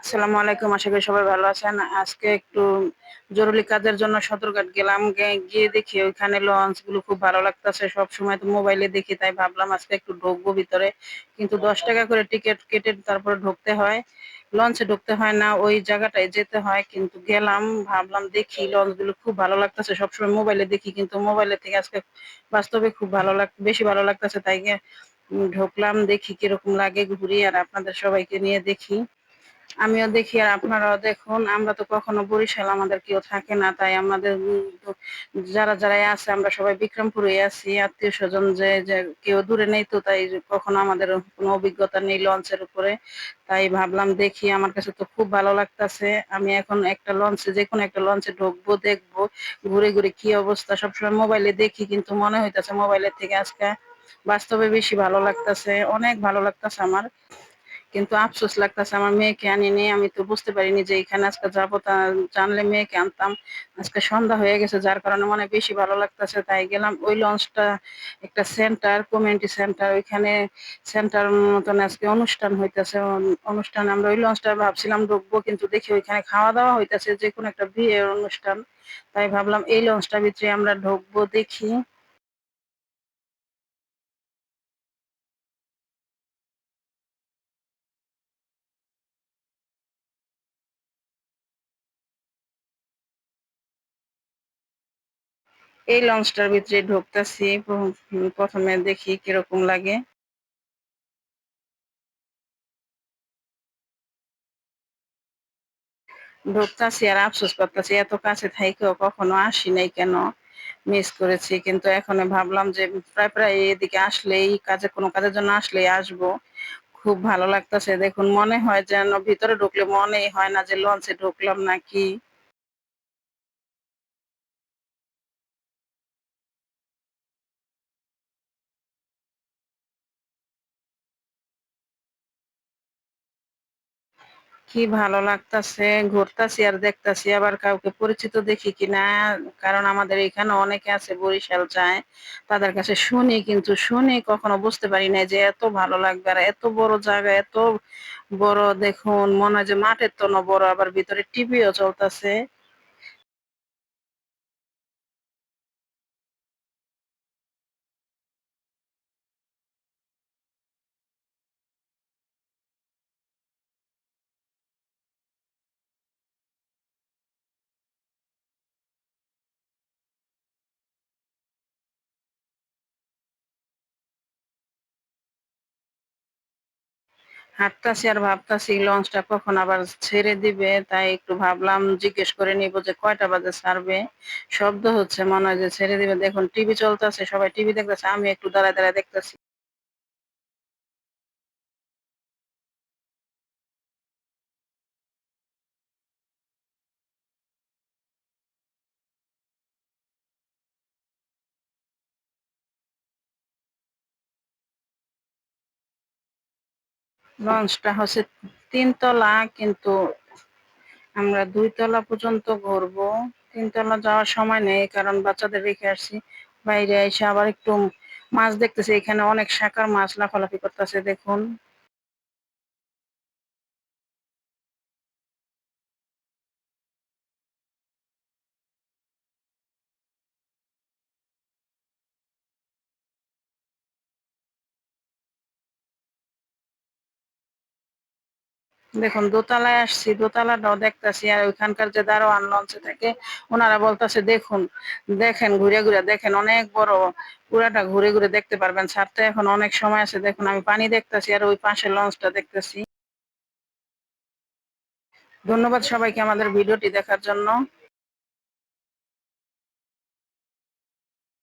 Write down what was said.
আসসালামু আলাইকুম, আশা করি সবাই ভালো আছেন। আজকে একটু জরুরি কাজের জন্য সদরঘাট গেলাম। গিয়ে দেখি ওইখানে লঞ্চগুলো খুব ভালো লাগতেছে। সব সময় তো মোবাইলে দেখি, তাই ভাবলাম আজকে একটু ঢুকবো ভিতরে। কিন্তু দশ টাকা করে টিকিট কেটে তারপরে ঢুকতে হয়। লঞ্চে ঢুকতে হয় না, ওই জায়গাটায় যেতে হয়। কিন্তু গেলাম, ভাবলাম দেখি লঞ্চগুলো খুব ভালো লাগতেছে। সবসময় মোবাইলে দেখি, কিন্তু মোবাইলে থেকে আজকে বাস্তবে খুব ভালো লাগ, বেশি ভালো লাগতেছে। তাই ঢুকলাম, দেখি কীরকম লাগে ঘুরি আর আপনাদের সবাইকে নিয়ে দেখি। আমিও দেখি আর আপনারাও দেখুন, আমরা তো কখনো বরিশাল আমাদের কেউ থাকে না, তাই আমাদের যারা যারাই আছে, আমরা সবাই বিক্রমপুরে আছি, আত্মীয় স্বজন যে কেউ দূরে নেই তো, তাই কখনো আমাদের কোনো অভিজ্ঞতা নেই লঞ্চের উপরে। তাই ভাবলাম দেখি, আমার কাছে তো খুব ভালো লাগতাছে, আমি এখন একটা লঞ্চে যে কোনো একটা লঞ্চে ঢুকবো, দেখব, ঘুরে ঘুরে কি অবস্থা, সবসময় মোবাইলে দেখি, কিন্তু মনে হইতাছে মোবাইলের থেকে আজকে বাস্তবে বেশি ভালো লাগতাছে, অনেক ভালো লাগতাছে আমার। কিন্তু আফসোস লাগতেছে আমার মেয়েকে আনিনি আমি তো বুঝতে পারিনি যে এখানে আজকে যাব তা জানলে মেয়েকে আনতাম। আজকে সন্ধ্যা হয়ে গেছে, যার কারণে মনে বেশি ভালো লাগতেছে। তাই গেলাম ওই লঞ্চটা, একটা সেন্টার, কমিউনিটি সেন্টার। ওইখানে সেন্টার মতন আজকে অনুষ্ঠান হইতেছে। অনুষ্ঠান আমরা ওই লঞ্চটা ভাবছিলাম ঢুকবো, কিন্তু দেখি ওইখানে খাওয়া দাওয়া হইতেছে যে কোনো একটা বিয়ের অনুষ্ঠান। তাই ভাবলাম এই লঞ্চটার ভিতরে আমরা ঢুকবো, দেখি এই লঞ্চটার ভিতরে ঢুকতেছি, প্রথমে দেখি কীরকম লাগে। ঢুকতাছি আর আফসোস করতেছি, এত কাছে থাইকেও কখনো আসি নাই কেন? মিস করেছি, কিন্তু এখন ভাবলাম যে প্রায় প্রায় এদিকে আসলেই, কাজে, কোনো কাজের জন্য আসলেই আসব। খুব ভালো লাগতেছে, দেখুন মনে হয় যেন ভিতরে ঢুকলে মনেই হয় না যে লঞ্চে ঢুকলাম নাকি। কি ভালো লাগতাছে, ঘুরতাছি আর দেখতাছি, আবার কাউকে পরিচিত দেখি কিনা? কারণ আমাদের এখানে অনেকে আছে বরিশাল যায়, তাদের কাছে শুনি, কিন্তু শুনি কখনো বুঝতে পারি না যে এত ভালো লাগবে আর এত বড় জায়গা, এত বড় দেখুন, মনে হয় যে মাঠের তো বড়, আবার ভিতরে টিভিও চলতেছে। হাঁটতাছি আর ভাবতাছি লঞ্চটা কখন আবার ছেড়ে দিবে? তাই একটু ভাবলাম, জিজ্ঞেস করে নিব যে কয়টা বাজে ছাড়বে? শব্দ হচ্ছে, মনে হয় যে ছেড়ে দিবে। দেখুন টিভি চলতেছে, সবাই টিভি দেখতেছে, আমি একটু দাঁড়ায় দাঁড়ায় দেখতেছি। লঞ্চটা হচ্ছে তিনতলা, কিন্তু আমরা দুই তলা পর্যন্ত ঘুরবো। তিনতলা যাওয়ার সময় নেই, কারণ বাচ্চাদের রেখে আসছি। বাইরে এসে আবার একটু মাছ দেখতেছি, এখানে অনেক শাখার মাছ লাফালাফি করতেছে, দেখুন। দেখুন, দোতলায় আসছি দোতলাটাও দেখতেছি আর ওইখানকার যে দারোয়ান লঞ্চে থাকে, ওনারা বলতেছে, দেখুন, দেখেন, ঘুরে ঘুরে, দেখেন, অনেক বড় পুরাটা ঘুরে ঘুরে দেখতে পারবেন। ছাড়তে এখন অনেক সময় আছে, দেখুন, আমি পানি দেখতেছি আর ওই পাশে লঞ্চটা দেখতেছি। ধন্যবাদ সবাইকে আমাদের ভিডিওটি দেখার জন্য।